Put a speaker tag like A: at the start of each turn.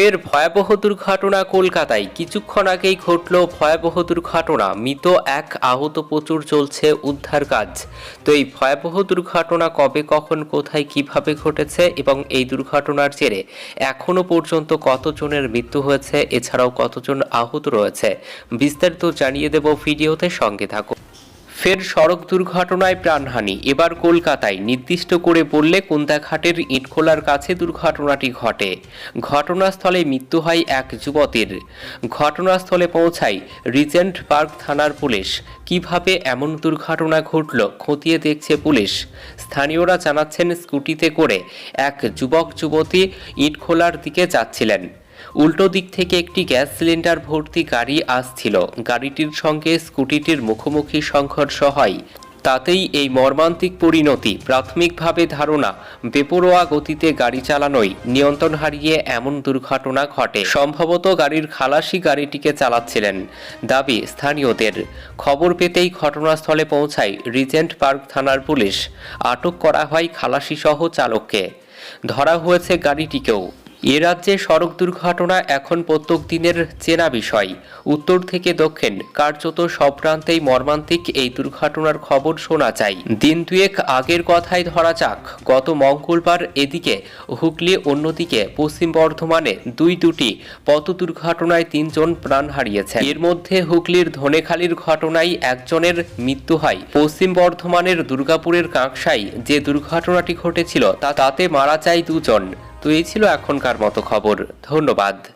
A: ফের ভয়াবহ দুর্ঘটনা কলকাতায়। কিছুক্ষণ আগেই ঘটল ভয়াবহ দুর্ঘটনা। মৃত এক আহত প্রচুর চলছে উদ্ধার কাজ। তো এই ভয়াবহ দুর্ঘটনা কবে, কখন, কোথায়, কীভাবে ঘটেছে এবং এই দুর্ঘটনার জেরে এখনও পর্যন্ত কতজনের মৃত্যু হয়েছে, এছাড়াও কতজন আহত রয়েছে, বিস্তারিত জানিয়ে দেব ভিডিওতে সঙ্গে থাকুন। ফের সড়ক দুর্ঘটনায় প্রাণহানি। এবার কলকাতায় নির্দিষ্ট করে বললে কোন্দাঘাটের ইটখোলার কাছে দুর্ঘটনাটি ঘটে। ঘটনাস্থলে মৃত্যু হয় এক যুবতীর। ঘটনাস্থলে পৌঁছায় রিজেন্ট পার্ক থানার পুলিশ। কীভাবে এমন দুর্ঘটনা ঘটল খতিয়ে দেখছে পুলিশ। স্থানীয়রা জানাচ্ছেন স্কুটিতে করে এক যুবক যুবতী ইটখোলার দিকে যাচ্ছিলেন। উল্টো দিক থেকে একটি গ্যাস সিলিন্ডার ভর্তি গাড়ি আসছিল। গাড়িটির সঙ্গে স্কুটিটির মুখোমুখি সংঘর্ষ হয়। তাতেই এই মর্মান্তিক পরিণতি, প্রাথমিকভাবে ধারণা, বেপরোয়া গতিতে গাড়ি চালানোই নিয়ন্ত্রণ হারিয়ে এমন দুর্ঘটনা ঘটে। সম্ভবত গাড়ির খালাসি গাড়িটিকে চালাচ্ছিলেন, দাবি স্থানীয়দের। খবর পেতেই ঘটনাস্থলে পৌঁছায় রিজেন্ট পার্ক থানার পুলিশ। আটক করা হয় খালাসি সহ চালককে। ধরা হয়েছে গাড়িটিকেও। এ রাজ্যে সড়ক দুর্ঘটনা এখন প্রত্যেক দিনের চেনা বিষয়। উত্তর থেকে দক্ষিণ, কার্যত সব প্রান্তেই মর্মান্তিক এই দুর্ঘটনার খবর শোনা যায়। দিন দুয়েক আগের কথাই ধরা যাক, গত মঙ্গলবার এদিকে হুগলি, অন্যদিকে পশ্চিম বর্ধমানে দুই দুটি পথ দুর্ঘটনায় তিনজন প্রাণ হারিয়েছে এর মধ্যে হুগলির ধনেখালির ঘটনায় একজনের মৃত্যু হয়। পশ্চিম বর্ধমানের দুর্গাপুরের কাঁকসাই যে দুর্ঘটনাটি ঘটেছিল তা তাতে মারা যায় দুজন। তো এই ছিল এখনকার মতো খবর। ধন্যবাদ।